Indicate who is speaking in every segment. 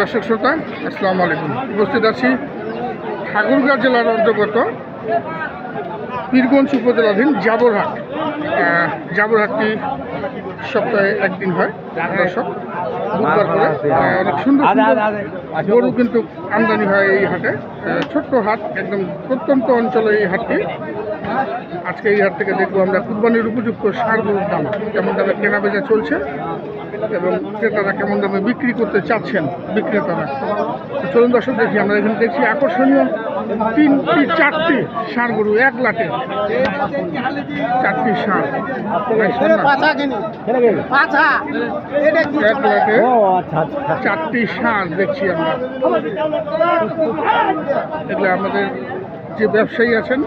Speaker 1: দর্শক শ্রোতা আসসালামু আলাইকুম। উপস্থিত আছি ঠাকুরগাঁ জেলার অন্তর্গত পীরগঞ্জ উপজেলাধীন জাবরহাট। জাবরহাটটি সপ্তাহে একদিন হয় দর্শক বুধবার করে। অনেক সুন্দর সুন্দর গরু কিন্তু আমদানি হয় এই হাটে। ছোট্ট হাট একদম প্রত্যন্ত অঞ্চলে এই হাটটি। আজকে এই হাট থেকে দেখব আমরা কুরবানির উপযুক্ত সার গরুর দাম কেমন দামে কেনা বেচা চলছে এবং ক্রেতারা কেমন দামে বিক্রি করতে চাচ্ছেন বিক্রেতারা। চলুন দর্শক দেখি আমরা এখানে দেখছি আকর্ষণীয় তিনটি চারটি ষাঁড় গরু এক লাটে। চারটি ষাঁড় লাটে
Speaker 2: আচ্ছা। আচ্ছা
Speaker 1: চারটি ষাঁড় দেখছি আমরা। এগুলো আমাদের যে ব্যবসায়ী আছেন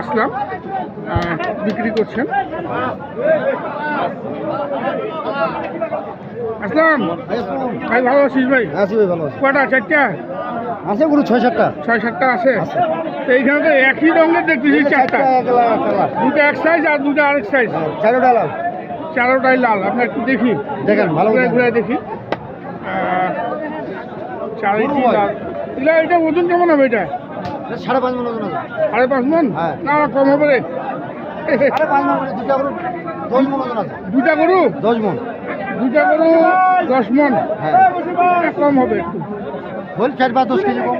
Speaker 1: আসলাম বিক্রি করছেন। আসলাম। ভাই ভালো আছিস ভাই?
Speaker 2: আছি ভাই ভালো আছি।
Speaker 1: কটা চারটা?
Speaker 2: আছে কোনো ছয় সাতটা?
Speaker 1: ছয় সাতটা আছে? তো এইখানে তো একই রঙের দেখতেছি চারটা। দুটো এক সাইজ আর দুটো আরেক সাইজ
Speaker 2: চারোটা লাভ
Speaker 1: চারোটাই লাল। আমরা একটু দেখি।
Speaker 2: দেখেন, ভালো করে
Speaker 1: ঘুরে দেখি। চারিটি লাল। এটা ওজন কেমন হবে এটা?
Speaker 2: সাড়ে পাঁচ মন ওজন আছে
Speaker 1: সাড়ে পাঁচ মন?
Speaker 2: হ্যাঁ।
Speaker 1: না কম হবে রে।
Speaker 2: দুটা গরু দশ মন
Speaker 1: দুটা গরু?
Speaker 2: দশ মন।
Speaker 1: মন?
Speaker 2: হ্যাঁ।
Speaker 1: কম হবে একটু।
Speaker 2: বল চার পাঁচ দশ কেজি কম।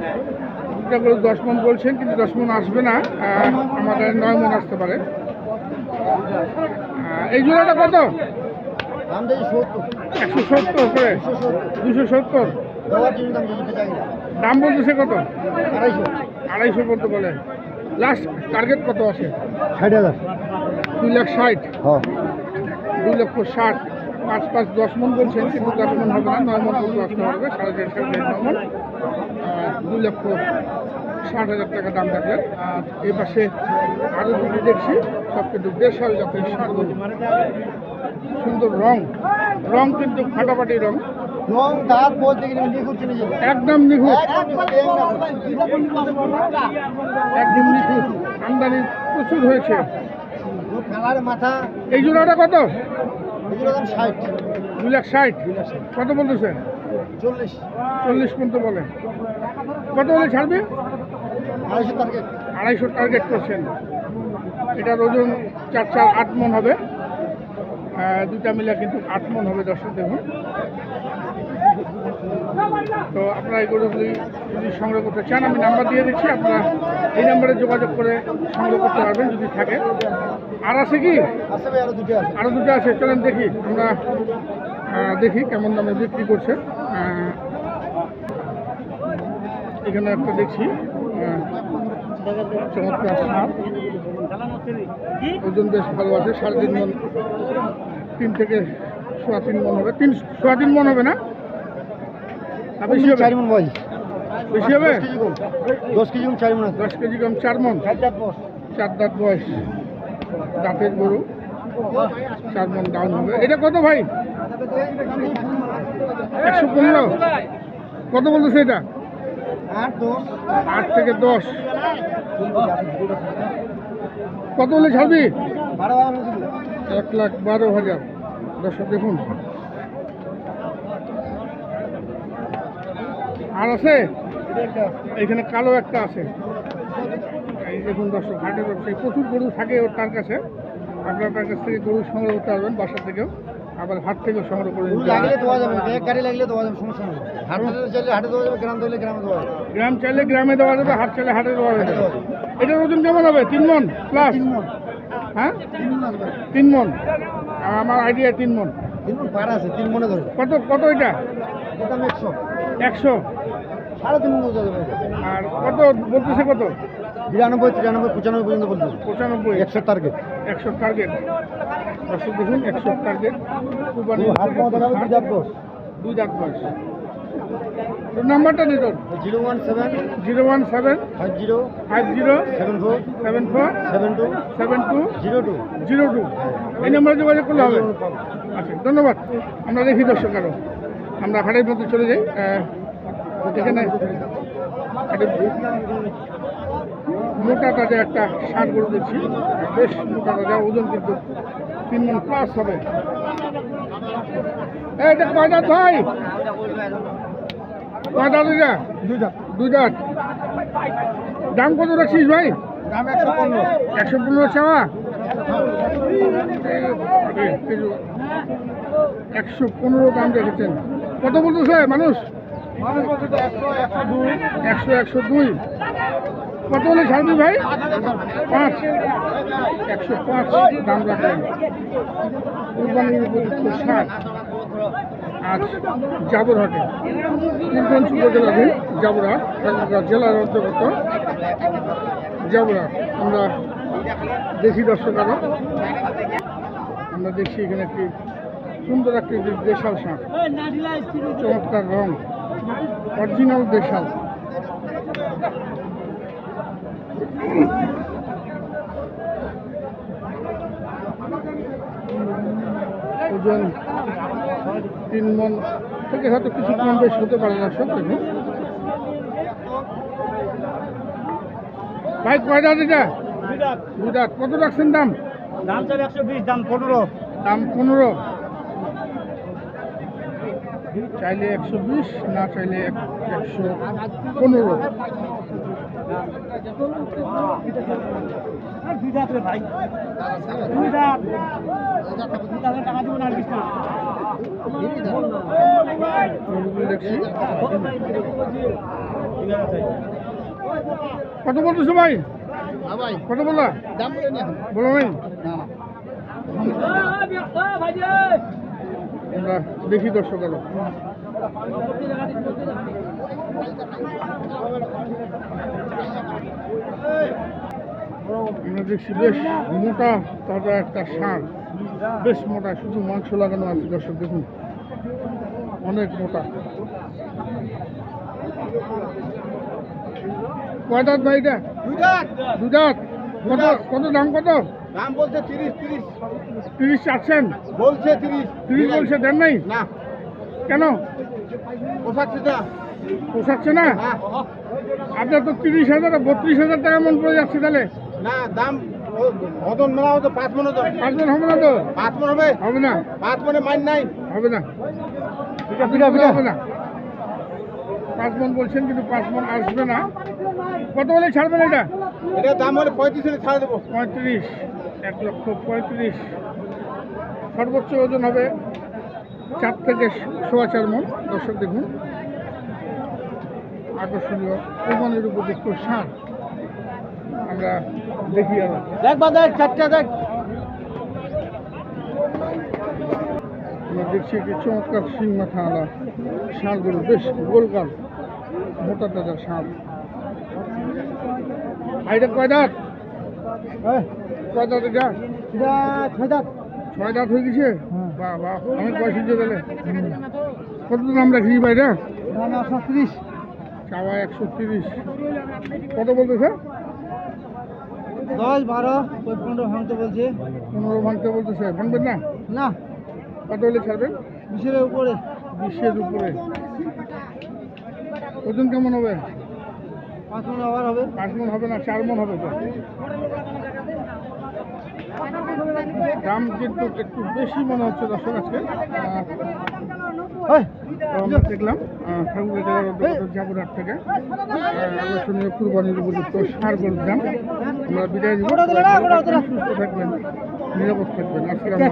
Speaker 1: দুটা গরু দশ মন বলছেন কিন্তু দশ মন আসবে না। আমাদের নয় মন আসতে পারে। এই জোড়াটা কত? একশো সত্তর করে? দুশো সত্তর।
Speaker 2: দাম
Speaker 1: বলতেছে কত?
Speaker 2: আড়াইশো।
Speaker 1: আড়াইশো পর্যন্ত বলে। লাস্ট টার্গেট কত আছে?
Speaker 2: ষাট হাজার।
Speaker 1: দুই লাখ ষাট। দুই লক্ষ ষাট। পাঁচ পাঁচ দশ মন বলছেন কিন্তু দশ মন হবে না নয় মন আসতে হবে সাড়ে সাড়ে দেড় মন। দুই লক্ষ ষাট হাজার টাকা দাম রাখলেন আর এই পাশে আরও দুটি দেখছি। সব কিন্তু দেড়শাল জাতের সুন্দর রং। রং কিন্তু ফাটাফাটি রং।
Speaker 2: রং দাঁত বলতে গেলে নিখুঁত চিনে যাবে
Speaker 1: একদম নিখুঁত।
Speaker 2: একদম
Speaker 1: নিখুঁত। আমদানি প্রচুর হয়েছে।
Speaker 2: মাথা।
Speaker 1: এই জোড়াটা কত?
Speaker 2: ষাট।
Speaker 1: দুই লাখ ষাট। কত বলতেছে?
Speaker 2: চল্লিশ।
Speaker 1: চল্লিশ পর্যন্ত বলে। কত বলে ছাড়বে?
Speaker 2: আড়াইশো টার্গেট।
Speaker 1: আড়াইশো টার্গেট করছেন। এটার ওজন চার চার আট মন হবে। দুটা মিলে কিন্তু আট মন হবে দর্শক, দেখুন। তো আপনারা এই গরুগুলি যদি সংগ্রহ করতে চান, আমি নাম্বার দিয়ে দিচ্ছি, আপনারা এই নাম্বারে যোগাযোগ করে সংগ্রহ করতে পারবেন যদি থাকে। আর আছে কি? আরও দুটো আছে, চলেন দেখি, আমরা দেখি কেমন দামে বিক্রি করছে। এখানে একটা দেখছি। চমৎকার সাপ ওজন বেশ ভালো আছে সাড়ে তিন মন তিন থেকে সোয়া তিন মন হবে। তিন সোয়া তিন মন হবে না? বেশি হবে?
Speaker 2: মন বয়স
Speaker 1: বেশি হবে?
Speaker 2: দশ কেজি কম। চার মন
Speaker 1: দশ কেজি কম চার মন?
Speaker 2: চার
Speaker 1: দাঁত বয়স। দাঁতের গরু। চার মন ডাউন হবে। এটা কত ভাই? একশো পনেরো। কত বলতেছে এটা?
Speaker 2: আট
Speaker 1: থেকে দশ। কত বলে ছাড়বি। এক লাখ বারো হাজার। দর্শক দেখুন। আর আছে? এখানে কালো একটা আছে। এই দেখুন দর্শক হাটের ব্যবসায়ী। প্রচুর গরু থাকে ওর তার কাছে। আপনার তার কাছ থেকে গরু সংগ্রহ করতে পারবেন বাসা থেকেও। আবার হাট থেকেও সংগ্রহ করে
Speaker 2: লাগলে দেওয়া যাবে এক গাড়ি লাগলে দেওয়া যাবে সমস্যা নেই। হাটে চাইলে হাটে দেওয়া যাবে গ্রাম দিলে গ্রামে দেওয়া যাবে।
Speaker 1: গ্রাম চাইলে গ্রামে দেওয়া যাবে হাট চাইলে হাটে দেওয়া যাবে। এটার ওজন কেমন হবে? তিন মন প্লাস
Speaker 2: তিন মন।
Speaker 1: হ্যাঁ?
Speaker 2: তিন মন
Speaker 1: আমার আইডিয়া তিন মন।
Speaker 2: তিন মন পার আছে তিন মনে ধরবে।
Speaker 1: কত কত এটা?
Speaker 2: এটা দাম একশো।
Speaker 1: একশো।
Speaker 2: সাড়ে তিন মন যাবে।
Speaker 1: আর কত বলতেছে কত?
Speaker 2: বিরানব্বই তিরানব্বই পঁচানব্বই পর্যন্ত বলতে
Speaker 1: পঁচানব্বই।
Speaker 2: একশো টার্গেট
Speaker 1: একশো টার্গেট দর্শক দেখুন একশো টার্গেট
Speaker 2: দুই
Speaker 1: দাঁত বয়স নাম্বারটা দিত
Speaker 2: zero one seven.
Speaker 1: Zero one seven.
Speaker 2: Five zero.
Speaker 1: Five zero.
Speaker 2: Seven four.
Speaker 1: Seven four.
Speaker 2: Seven two.
Speaker 1: Seven two.
Speaker 2: Zero two.
Speaker 1: Zero two. এই নাম্বারে যোগাযোগ করলে হবে। আচ্ছা ধন্যবাদ। আমরা দেখি দর্শক আরও। আমরা হাটের মধ্যে চলে যাই। এখানে মোটা তাজা একটা সার গরু দিচ্ছি বেশ মোটা তাজা ওজন কিন্তু তিন মন প্লাস হবে। ভাই। কয় দাঁত? এটা
Speaker 2: দুই দাঁত।
Speaker 1: দুই দাঁত। দাম কত রাখছিস ভাই?
Speaker 2: দাম একশো পনেরো।
Speaker 1: একশো পনেরো চাওয়া? একশো পনেরো দাম রেখেছেন। কত বলতেছে মানুষ?
Speaker 2: একশো একশো দুই।
Speaker 1: কত হলে ছাড়বি ভাই? পাঁচ। একশো পাঁচ দাম রাখলেন কোরবানির উপযুক্ত আজ জাবরহাটে পূর্বাঞ্চল উপজেলাধীন জাবরহাট জেলার অন্তর্গত জাবরহাট আমরা দেখি দর্শক আরও। আমরা দেখছি এখানে একটি সুন্দর একটি দেশাল সাপ চমৎকার রং। অরিজিনাল দেশাল। ওজন তিন মন থেকে হয়তো কিছু কম বেশ হতে পারে না দেখুন ভাই কয় দাঁত এটা? দু দাঁত কত রাখছেন দাম?
Speaker 2: দাম চার একশো বিশ দাম পনেরো।
Speaker 1: দাম পনেরো। চাইলে একশো বিশ না চাইলে একশো পনেরো।
Speaker 2: দুই দাঁত রে ভাই দুই দাঁত দুই দাঁতের টাকা দিব না আর
Speaker 1: দেখছি কত বলতেছো ভাই
Speaker 2: ভাই
Speaker 1: কত বললা
Speaker 2: দাম বলে না
Speaker 1: বলো নাই আমরা দেখি দর্শক আরও দেখছি বেশ মোটা তাজা একটা সার বেশ মোটা শুধু মাংস লাগানো আছে দর্শক দেখুন। অনেক মোটা। কয় দাঁত ভাই এটা?
Speaker 2: দুই দাঁত।
Speaker 1: দাঁত। কত কত দাম কত?
Speaker 2: দাম বলছে তিরিশ তিরিশ।
Speaker 1: তিরিশ চাচ্ছেন?
Speaker 2: বলছে তিরিশ।
Speaker 1: তিরিশ বলছে দেন নাই?
Speaker 2: না।
Speaker 1: কেন?
Speaker 2: পোষাচ্ছে না
Speaker 1: পোষাচ্ছে না?
Speaker 2: না
Speaker 1: আপনার তো তিরিশ হাজার বত্রিশ হাজার টাকা মন পড়ে যাচ্ছে তাহলে।
Speaker 2: না দাম মদন মেলা হতো পাঁচ মনে
Speaker 1: পাঁচ মন হবে না তো?
Speaker 2: পাঁচ মন হবে?
Speaker 1: হবে না।
Speaker 2: পাঁচ মনে মাইন নাই।
Speaker 1: হবে না। হবে না। পাঁচ মন বলছেন কিন্তু পাঁচ মন আসবে না। কত হলে ছাড়বেন এটা?
Speaker 2: এটা দাম হলে পঁয়ত্রিশ হলে ছাড়ে দেবো।
Speaker 1: পঁয়ত্রিশ। এক লক্ষ পঁয়ত্রিশ সর্বোচ্চ ওজন হবে চার থেকে সোয়া চার মন। দর্শক দেখুন আকর্ষণীয় কোরবানির উপযুক্ত সার আমরা দেখি আর
Speaker 2: দেখ চারটা দেখ।
Speaker 1: আমরা দেখছি একটি চমৎকার সিং মাথা আলা ষাঁড়গুলো বেশ গোলগাল মোটা তাজা ষাঁড় আইটা কয় দাঁত? কয় দাঁত এটা?
Speaker 2: এটা ছয় দাঁত।
Speaker 1: ছয় দাঁত হয়ে গেছে?
Speaker 2: হ্যাঁ।
Speaker 1: বাহ বাহ অনেক বয়স হয়েছে তাহলে। কত দাম রাখি বাইরা
Speaker 2: দাম একশো তিরিশ।
Speaker 1: চাওয়া একশো তিরিশ। কত বলতেছে?
Speaker 2: দশ বারো ওই পনেরো ভাঙতে বলছে।
Speaker 1: পনেরো ভাঙতে বলতেছে। ভাঙবেন না?
Speaker 2: না।
Speaker 1: কত হলে ছাড়বেন?
Speaker 2: বিশের উপরে।
Speaker 1: বিশের উপরে। ওজন কেমন হবে?
Speaker 2: পাঁচ মনে আবার হবে?
Speaker 1: পাঁচ মন হবে না চার মন হবে তো। দাম কিন্তু একটু বেশি মনে হচ্ছে দর্শক আজকে। দেখলাম ঠাকুরের থেকে। আকর্ষণীয় কুরবানির উপযুক্ত সার দাম। আমরা বিদায় নিব। সুস্থ থাকবেন নিরাপদ থাকবেন। আসসালামু